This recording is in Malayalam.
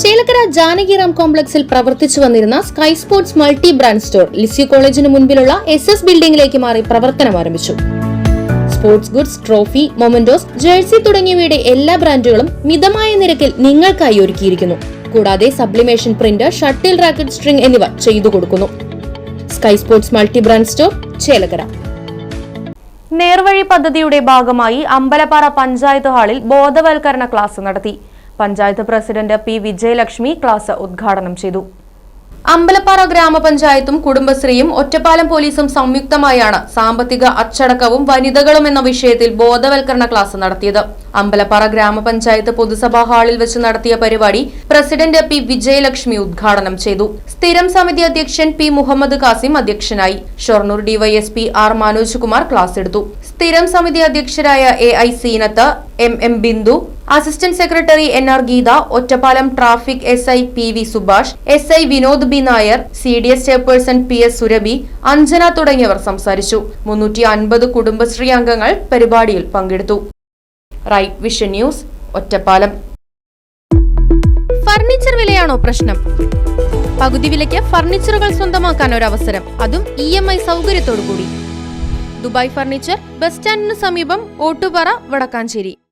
ചേലക്കര ജാനകിറാം കോംപ്ലക്സിൽ പ്രവർത്തിച്ചു വന്നിരുന്ന sky sports multi brand store Lisieux കോളേജിന് മുൻപിലുള്ള എസ് എസ് ബിൽഡിംഗിലേക്ക് മാറി പ്രവർത്തനം ആരംഭിച്ചു. Sports goods trophy mementos jersey തുടങ്ങിയവയുടെ എല്ലാ ബ്രാൻഡുകളും മിതമായ നിരക്കിൽ നിങ്ങൾക്കായി ഒരുക്കിയിരിക്കുന്നു. കൂടാതെ sublimation print shuttle racket string എന്നിവ ചെയ്തു കൊടുക്കുന്നു. Sky sports multi brand store Chelakkara. നേർവഴി പദ്ധതിയുടെ ഭാഗമായി അമ്പലപ്പാറ പഞ്ചായത്ത് ഹാളിൽ ബോധവൽക്കരണ ക്ലാസ് നടത്തി. Panchayat president P Vijayalakshmi class ഉദ്ഘാടനം ചെയ്തു. അമ്പലപ്പാറ ഗ്രാമപഞ്ചായത്തും കുടുംബശ്രീയും ഒറ്റപ്പാലം പോലീസും സംയുക്തമായാണ് സാമ്പത്തിക അച്ചടക്കവും വനിതകളും എന്ന വിഷയത്തിൽ ബോധവൽക്കരണ ക്ലാസ് നടത്തിയത്. അമ്പലപ്പാറ ഗ്രാമപഞ്ചായത്ത് പൊതുസഭാ ഹാളിൽ വെച്ച് നടത്തിയ പരിപാടി പ്രസിഡന്റ് പി വിജയലക്ഷ്മി ഉദ്ഘാടനം ചെയ്തു. സ്ഥിരം സമിതി അധ്യക്ഷൻ പി മുഹമ്മദ് കാസിം അധ്യക്ഷനായി. Shoranur DYSP R Manoj Kumar class എടുത്തു. സ്ഥിരം സമിതി അധ്യക്ഷരായ A I Seenath M M Bindu assistant secretary N R Geetha Ottapalam traffic S I P V Subhash S I Vinod B Nair C D S chairperson P S Surabhi Anjana തുടങ്ങിയവർ സംസാരിച്ചു. മുന്നൂറ്റി അൻപത് കുടുംബശ്രീ അംഗങ്ങൾ പരിപാടിയിൽ പങ്കെടുത്തു. Right vision news Ottapalam. Furniture വിലയാണോ പ്രശ്നം? പകുതി വിലയ്ക്ക് ഫർണിച്ചറുകൾ സ്വന്തമാക്കാൻ ഒരു അവസരം അതും ഇ എം ഐ സൗകര്യത്തോടു കൂടി ദുബായ് ഫർണിച്ചർ ബസ് സ്റ്റാൻഡിന് സമീപം ഓട്ടുപാറ വടക്കാഞ്ചേരി.